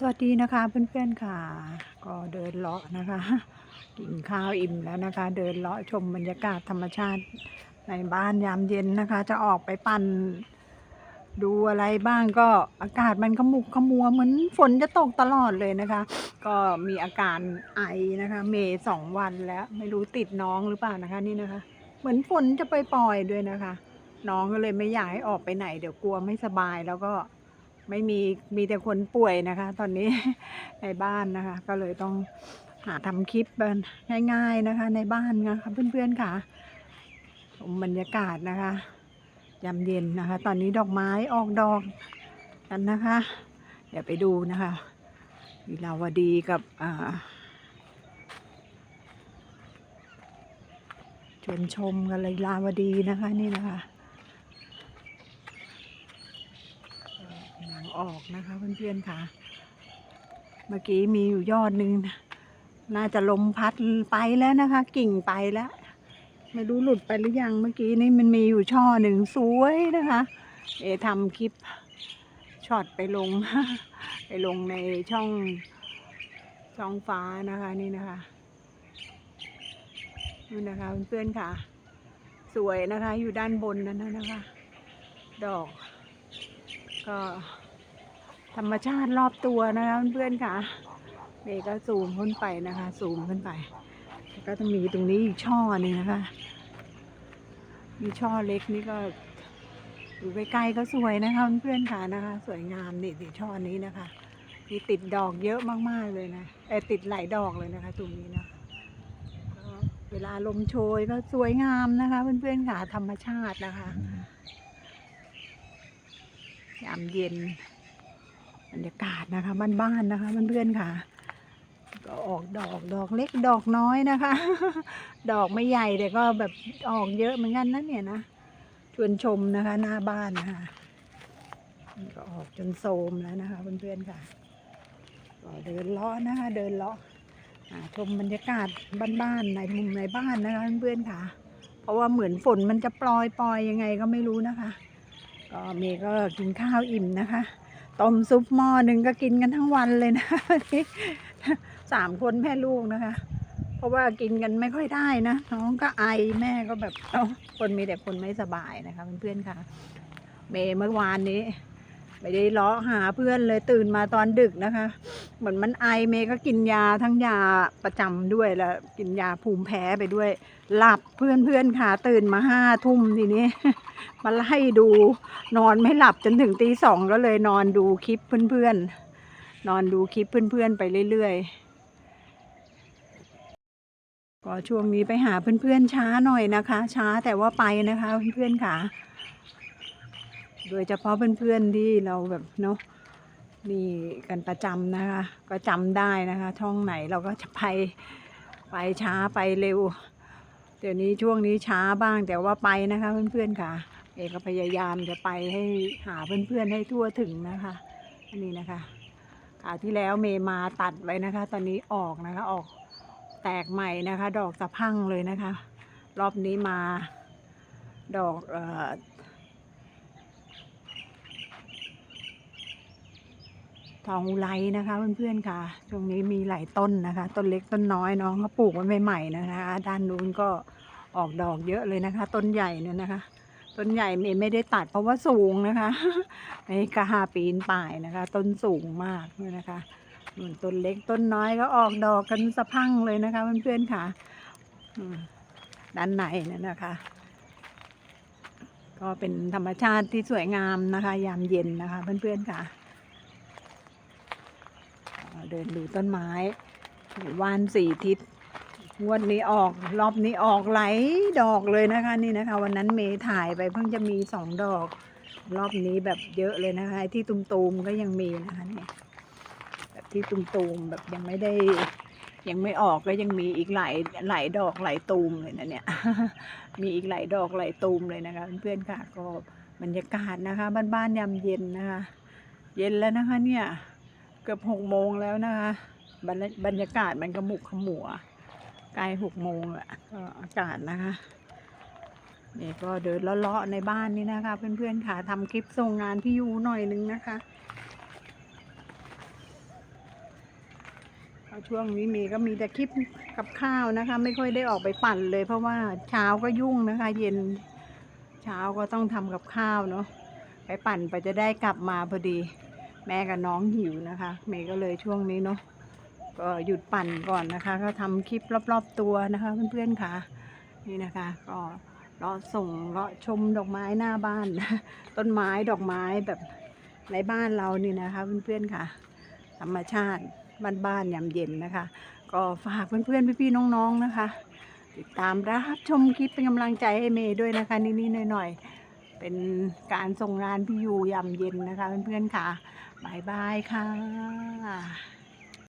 สวัสดีนะคะเพื่อนๆค่ะ ก็เดินเลาะนะคะ กินข้าวอิ่มแล้วนะคะ เดินเลาะชมบรรยากาศธรรมชาติในบ้านยามเย็นนะคะ จะออกไปปั่นดูอะไรบ้างก็อากาศมันขมุกขมัวเหมือนฝนจะตกตลอดเลยนะคะ ก็มีอาการไอนะคะ เมย์สองวันแล้วไม่รู้ติดน้องหรือเปล่านะคะนี่นะคะ เหมือนฝนจะไปปล่อยด้วยนะคะ น้องก็เลยไม่อยากให้ออกไปไหน เดี๋ยวกลัวไม่สบายแล้วก็ ไม่มีมีแต่คนป่วยนะคะ ตอนนี้ในบ้านนะคะ ก็เลยต้องหาทำคลิปง่าย ๆนะคะ ในบ้านนะคะเพื่อนๆค่ะชมบรรยากาศนะคะยามเย็นนะคะ ตอนนี้ดอกไม้ออกดอกกันนะคะ เดี๋ยวไปดูนะคะวิลาวดีกับอ่าชวนชมกันเลยลาวดีนะคะนี่นะคะ กำลัง ออกนะคะเพื่อนๆค่ะ เมื่อกี้มีอยู่ยอดหนึ่งน่าจะลมพัดไปแล้วนะคะ กิ่งไปแล้ว ไม่รู้หลุดไปหรือยังเมื่อกี้นี่มันมีอยู่ช่อหนึ่งสวยนะคะ เอทำคลิปช็อตไปลง ไปลงในช่องช่องฟ้านะคะนี่นะคะนี่นะคะเพื่อนๆค่ะ สวยนะคะอยู่ด้านบนนั้นนะคะ ดอก ก็ ธรรมชาติรอบตัวนะคะเพื่อนๆค่ะเมย์ก็ซูมขึ้นไปนะคะซูมขึ้นไปแล้วก็จะมีตรงนี้อีกช่อหนึ่งนะคะ มีช่อเล็กนี่ก็อยู่ใกล้ๆก็สวยนะคะเพื่อนๆค่ะนะคะ สวยงามนี่สิช่อนี้นะคะมีติดดอกเยอะมากๆเลยนะเออติดหลายดอกเลยนะคะตรงนี้นะก็เวลาลมโชยก็สวยงามนะคะเพื่อนๆค่ะธรรมชาตินะคะ ยามเย็นบ รรยากาศนะคะบ้านๆนะคะเพื่อนๆค่ะ ก็ออกดอกดอกเล็กดอกน้อยนะคะ ดอกไม่ใหญ่แต่ก็แบบออกเยอะเหมือนกันนะเนี่ยนะชวนชมนะคะหน้าบ้านนะคะมันก็ออกจนโทรมแล้วนะคะเพื่อนๆค่ะก็เดินเลาะนะคะ เดินเลาะชมบรรยากาศบ้านๆในมุมในบ้านนะคะเพื่อนๆค่ะ เพราะว่าเหมือนฝนมันจะปลอยปลอยยังไงก็ไม่รู้นะคะ ก็เมย์ก็กินข้าวอิ่มนะคะ ต้มซุปหม้อหนึ่งก็กินกันทั้งวันเลยนะนี่สามคนแม่ลูกนะคะ เพราะว่ากินกันไม่ค่อยได้นะน้องก็ไอแม่ก็แบบเอ้าคนมีแต่คนไม่สบายนะคะเพื่อนๆค่ะ เมย์เมื่อวานนี้ ไม่ได้ล้อหาเพื่อนเลยตื่นมาตอนดึกนะคะ เหมือนมันไอเมย์ก็กินยาทั้งยาประจำด้วยแล้วกินยาภูมิแพ้ไปด้วย หลับเพื่อนๆค่ะตื่นมาห้าทุ่มทีนี้ มาไล่ดูนอนไม่หลับจนถึงตีสองก็เลยนอนดูคลิปเพื่อนๆ นอนดูคลิปเพื่อนๆ ไปเรื่อยๆ ก็ช่วงนี้ไปหาเพื่อนๆช้าหน่อยนะคะ ช้าแต่ว่าไปนะคะเพื่อนๆค่ะ โดยเฉพาะเพื่อนๆที่เราแบบเนาะมีกันประจำนะคะ ก็จำได้นะคะ ช่องไหนเราก็จะไปไปช้าไปเร็ว เดี๋ยวนี้ช่วงนี้ช้าบ้างแต่ว่าไปนะคะเพื่อนๆค่ะ เอกพยายามจะไปให้หาเพื่อนๆให้ทั่วถึงนะคะอันนี้นะคะคราวที่แล้วเมมาตัดไว้นะคะ ตอนนี้ออกนะคะออกแตกใหม่นะคะ ดอกสะพังเลยนะคะ รอบนี้มาดอกเอ่อ ทองอุไรนะคะเพื่อนๆค่ะ ช่วงนี้มีหลายต้นนะคะ ต้นเล็กต้นน้อยน้องเขาปลูกไว้ใหม่ๆนะคะ ด้านนู้นก็ออกดอกเยอะเลยนะคะ ต้นใหญ่เนี่ยนะคะ ต้นใหญ่เมไม่ได้ตัดเพราะว่าสูงนะคะไม่กล้าปีนป่ายนะคะ ต้นสูงมากเลยนะคะส่วนต้นเล็กต้นน้อยก็ออกดอกกันสะพังเลยนะคะเพื่อนๆค่ะด้านในเนี่ยนะคะ ก็เป็นธรรมชาติที่สวยงามนะคะ ยามเย็นนะคะเพื่อนๆค่ะ เดินดูต้นไม้วานสี่ทิศงวดนี้ออกรอบนี้ออกไหลายดอกเลยนะคะนี่นะคะ วันนั้นเมย์ถ่ายไปเพิ่งจะมีสองดอก รอบนี้แบบเยอะเลยนะคะที่ตุมๆก็ยังมีนะคะเนี่ยแบบที่ตุมๆแบบยังไม่ได้ ยังไม่ออกก็ยังมีอีกหลายหลายดอกหลายตูมเลยนะเนี่ยมีอีกหลายดอกหลายตูมเลยนะคะ เพื่อนๆค่ะก็บรรยากาศนะคะ บ้านๆยามเย็นนะคะ เย็นแล้วนะคะเนี่ย เกือบหกโมงแล้วนะคะบรรบรรยากาศมันกระหมุกขมัวใกล้หกโมงแล้วก็อากาศนะคะนี่ก็เดินเลาะๆในบ้านนี่นะคะ เพื่อนๆค่ะทำคลิปส่งงานพี่ยูหน่อยนึงนะคะช่วงนี้มย์ก็มีแต่คลิปกับข้าวนะคะ ไม่ค่อยได้ออกไปปั่นเลย เพราะว่าเช้าก็ยุ่งนะคะ เย็นเช้าก็ต้องทำกับข้าวเนาะไปปั่นไปจะได้กลับมาพอดี แม่กับน้องหิวนะคะ เมย์ก็เลยช่วงนี้เนาะก็หยุดปั่นก่อนนะคะ ก็ทำคลิปรอบๆตัวนะคะเพื่อนๆค่ะ นี่นะคะ ก็เลาะส่งเลาะชมดอกไม้หน้าบ้านต้นไม้ดอกไม้แบบในบ้านเรานี่นะคะเพื่อนๆค่ะ ธรรมชาติบ้านๆยามเย็นนะคะ ก็ฝากเพื่อนๆพี่ๆน้องๆนะคะ ติดตามรับชมคลิปเป็นกำลังใจให้เมย์ด้วยนะคะนิดๆหน่อยๆเป็นการส่งงานพี่ยูยามเย็นนะคะเพื่อนๆค่ะ บายบายค่ะ